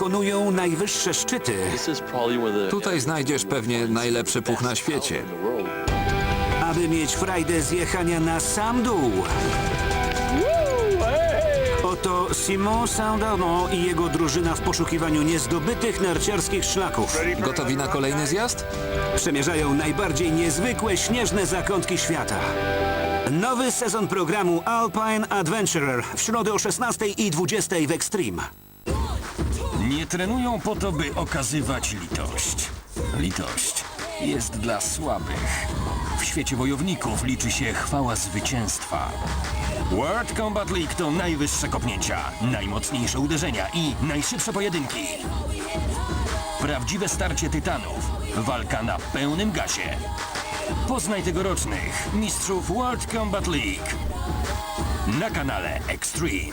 pokonują najwyższe szczyty. Tutaj znajdziesz pewnie najlepszy puch na świecie. aby mieć frajdę zjechania na sam dół. Oto Simon Saint-Darnon i jego drużyna w poszukiwaniu niezdobytych narciarskich szlaków. Gotowi na kolejny zjazd? Przemierzają najbardziej niezwykłe śnieżne zakątki świata. Nowy sezon programu Alpine Adventurer w środę o 16 i 20 w Extreme. Nie trenują po to, by okazywać litość. Litość jest dla słabych. W świecie wojowników liczy się chwała zwycięstwa. World Combat League to najwyższe kopnięcia, najmocniejsze uderzenia i najszybsze pojedynki. Prawdziwe starcie tytanów. Walka na pełnym gazie. Poznaj tegorocznych mistrzów World Combat League. Na kanale Extreme.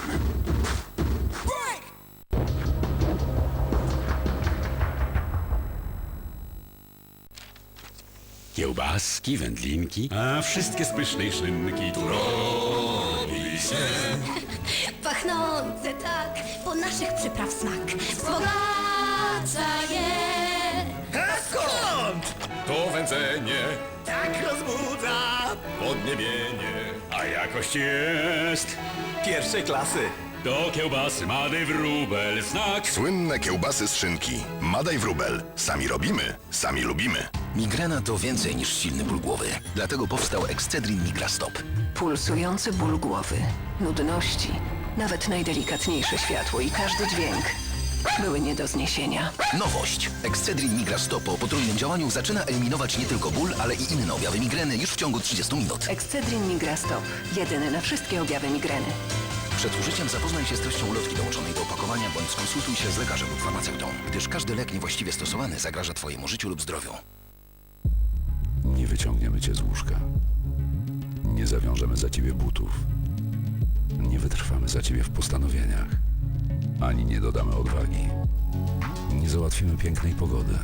Kiełbaski, wędlinki, a wszystkie z pysznej szynki tu robi się. Pachnące tak, po naszych przypraw smak wzbogaca je. To wędzenie tak rozbudza podniebienie, a jakość jest Pierwszej klasy. do kiełbasy Mady Wróbel znak. Słynne kiełbasy z szynki. Madaj wróbel. Sami robimy, sami lubimy. Migrena to więcej niż silny ból głowy. Dlatego powstał Excedrin Migrastop. Pulsujący ból głowy, nudności, nawet najdelikatniejsze światło i każdy dźwięk były nie do zniesienia. Nowość. Excedrin Migrastop po potrójnym działaniu zaczyna eliminować nie tylko ból, ale i inne objawy migreny już w ciągu 30 minut. Excedrin Migrastop. Jedyny na wszystkie objawy migreny. Przed użyciem zapoznaj się z treścią ulotki dołączonej do opakowania bądź skonsultuj się z lekarzem lub farmaceutą, gdyż każdy lek niewłaściwie stosowany zagraża Twojemu życiu lub zdrowiu. Nie wyciągniemy cię z łóżka. Nie zawiążemy za ciebie butów. Nie wytrwamy za ciebie w postanowieniach. Ani nie dodamy odwagi. Nie załatwimy pięknej pogody.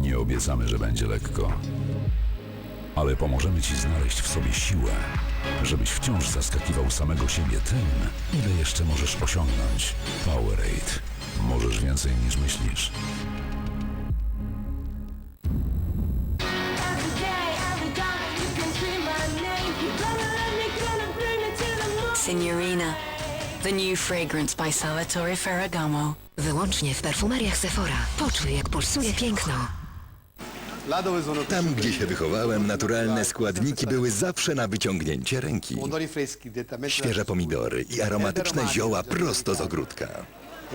Nie obiecamy, że będzie lekko. Ale pomożemy ci znaleźć w sobie siłę, żebyś wciąż zaskakiwał samego siebie tym, ile jeszcze możesz osiągnąć. Powerade. Możesz więcej niż myślisz. Signorina, the new fragrance by Salvatore Ferragamo. Wyłącznie w perfumeriach Sephora. Poczuj, jak pulsuje piękno. Tam, gdzie się wychowałem, naturalne składniki były zawsze na wyciągnięcie ręki. Świeże pomidory i aromatyczne zioła prosto z ogródka.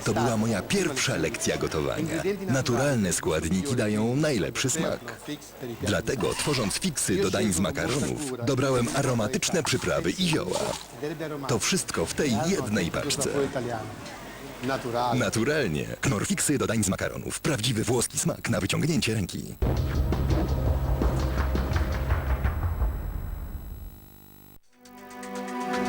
To była moja pierwsza lekcja gotowania. Naturalne składniki dają najlepszy smak. Dlatego, tworząc fiksy do dań z makaronów, dobrałem aromatyczne przyprawy i zioła. To wszystko w tej jednej paczce. Naturalnie. Knorfiksy do dań z makaronów. Prawdziwy włoski smak na wyciągnięcie ręki.